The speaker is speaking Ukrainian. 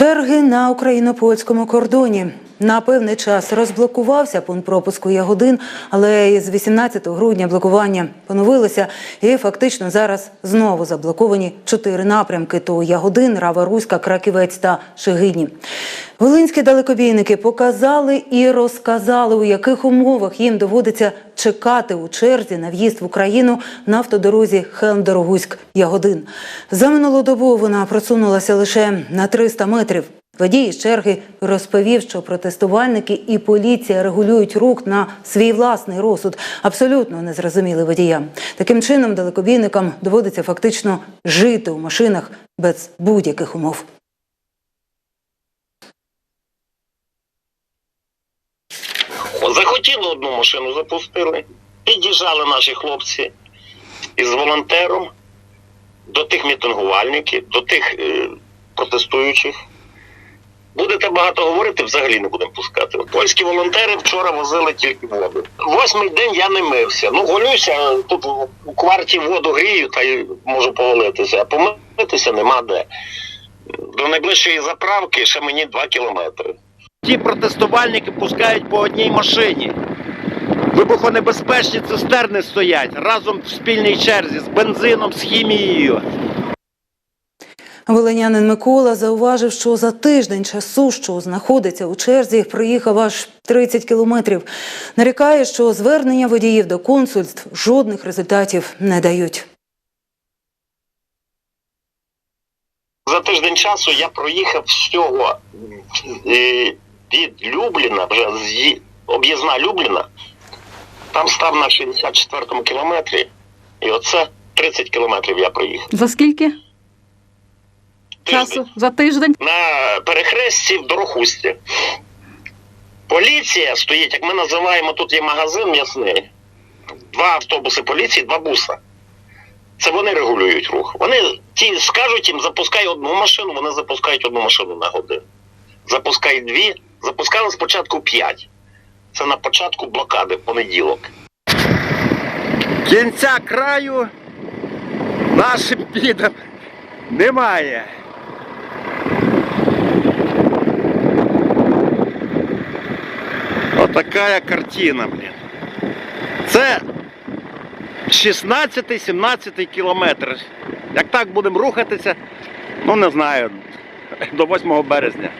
Черги на україно-польському кордоні. На певний час розблокувався пункт пропуску Ягодин, але із 18 грудня блокування поновилося і фактично зараз знову заблоковані чотири напрямки: то Ягодин, Рава Руська, Краківець та Шегині. Волинські далекобійники показали і розказали, у яких умовах їм доводиться чекати у черзі на в'їзд в Україну на автодорозі Хелм-Дорогуськ-Ягодин. За минулу добу вона просунулася лише на 300 метрів. Водій з черги розповів, що протестувальники і поліція регулюють рух на свій власний розсуд. Абсолютно незрозуміли водіям. Таким чином, далекобійникам доводиться фактично жити у машинах без будь-яких умов. Захотіли одну машину, запустили. Під'їжджали наші хлопці із волонтером до тих мітингувальників, до тих е, протестуючих. Будете багато говорити, взагалі не будемо пускати. Польські волонтери вчора возили тільки воду. Восьмий день я не мився. Ну, голюся, тут у кварті воду грію та й можу повалитися, а помитися нема де. До найближчої заправки ще мені 2 кілометри. Ті протестувальники пускають по одній машині. Вибухонебезпечні цистерни стоять разом в спільній черзі з бензином, з хімією. Волинянин Микола зауважив, що за тиждень часу, що знаходиться у черзі, проїхав аж 30 кілометрів. Нарікає, що звернення водіїв до консульств жодних результатів не дають. За тиждень часу я проїхав всього е, від Любліна, вже з об'їзна Любліна, там став на 64-му кілометрі, і оце 30 кілометрів я проїхав. За скільки. Часу? За тиждень? На перехресті в Дорохусті. Поліція стоїть, як ми називаємо, тут є магазин м'ясний. Два автобуси поліції, два буса. Це вони регулюють рух. Вони ті скажуть їм, запускай одну машину, вони запускають одну машину на годину. Запускай дві, запускали спочатку п'ять. Це на початку блокади, в понеділок. Кінця краю нашим підам немає. Отакая картина, блін. Це 16-17 кілометр. Як так будемо рухатися, ну не знаю, до 8 березня.